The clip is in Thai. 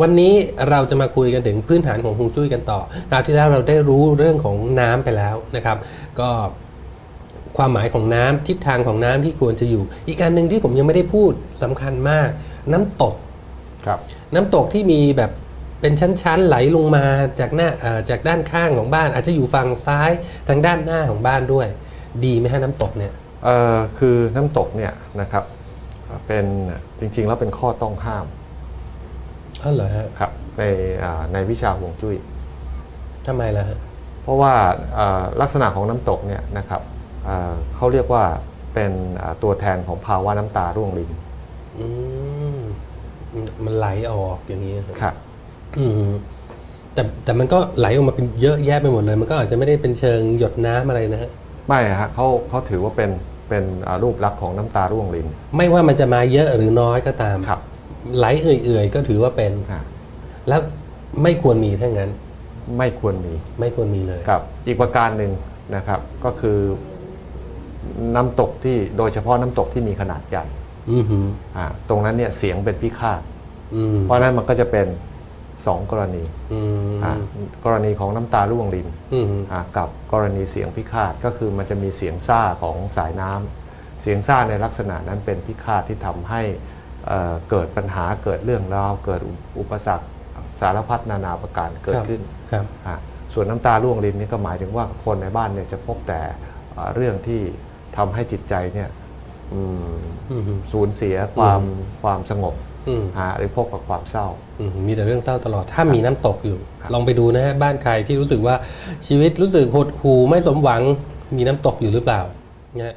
วันนี้เราจะมาคุยกันถึงพื้นฐานของฮวงจุ้ยกันต่อคราวที่แล้วเราได้รู้เรื่องของน้ำไปแล้วนะครับ ก็ความหมายของน้ำทิศทางของน้ำที่ควรจะอยู่ อีกอันหนึ่งที่ผมยังไม่ได้พูดสำคัญมาก น้ำตกครับ น้ำตกที่มีแบบเป็นชั้นๆไหลลงมาจากหน้าเอ่อจากด้านข้างของบ้าน อาจจะอยู่ฝั่งซ้ายทางด้านหน้าของบ้านด้วย ดีไหมฮะน้ำตกเนี่ยเอ่อคือน้ำตกเนี่ยนะครับเป็นจริงๆแล้วเป็นข้อต้องห้าม อ๋อเหรอฮะครับในอ่าในวิชาฮวงจุ้ยทำไมล่ะฮะเพราะว่าอ่าลักษณะของน้ำตกเนี่ยนะครับอ่าเขาเรียกว่าเป็นอ่าตัวแทนของภาวะน้ำตาร่วงรินอืมมันไหลออกอย่างนี้ครับครับอืมแต่แต่มันก็ไหลออกมาเป็นเยอะแยะไปหมดเลย มันก็อาจจะไม่ได้เป็นเชิงหยดน้ำอะไรนะฮะไม่ฮะเขาเขาถือว่าเป็นเป็นอ่ารูปลักษณ์ของน้ำตาร่วงริน ไม่ว่ามันจะมาเยอะหรือน้อยก็ตามครับ ไหลเอื่อยๆ ก็ถือว่าเป็นอ่าแล้วไม่ควรมีถ้างั้น ไม่ควรมีไม่ควรมีเลย ครับ อีกประการหนึ่งนะครับ ก็คือน้ำตกที่โดยเฉพาะน้ำตกที่มีขนาดใหญ่อือหืออ่าตรงนั้นเนี่ยเสียงเป็นพิฆาต อืมเพราะฉะนั้นมันก็จะเป็น 2 กรณีอืมอ่ากรณีของน้ำตาร่วงรินอืมอ่ากับกรณีเสียงพิฆาตก็คือมันจะมีเสียงซ่าของสายน้ำเสียงซ่าในลักษณะนั้นเป็นพิฆาตที่ทำให้ เอ่อเกิดปัญหาเกิดเรื่องราวเกิดอุปสรรคสารพัดนานาประการเกิดขึ้นครับอะส่วนน้ำตาร่วงรินนี่ก็หมายถึงว่าคนในบ้านเนี่ยจะพบแต่อ่าเรื่องที่ทำให้จิตใจเนี่ยอืมอืมสูญเสียความความสงบอืมอ่าหรือพบกับความเศร้าอืมมีแต่เรื่องเศร้าตลอด ถ้ามีน้ำตกอยู่ครับลองไปดูนะฮะบ้านใครที่รู้สึกว่าชีวิตรู้สึกหดหู่ไม่สมหวังมีน้ำตกอยู่หรือเปล่านะฮะ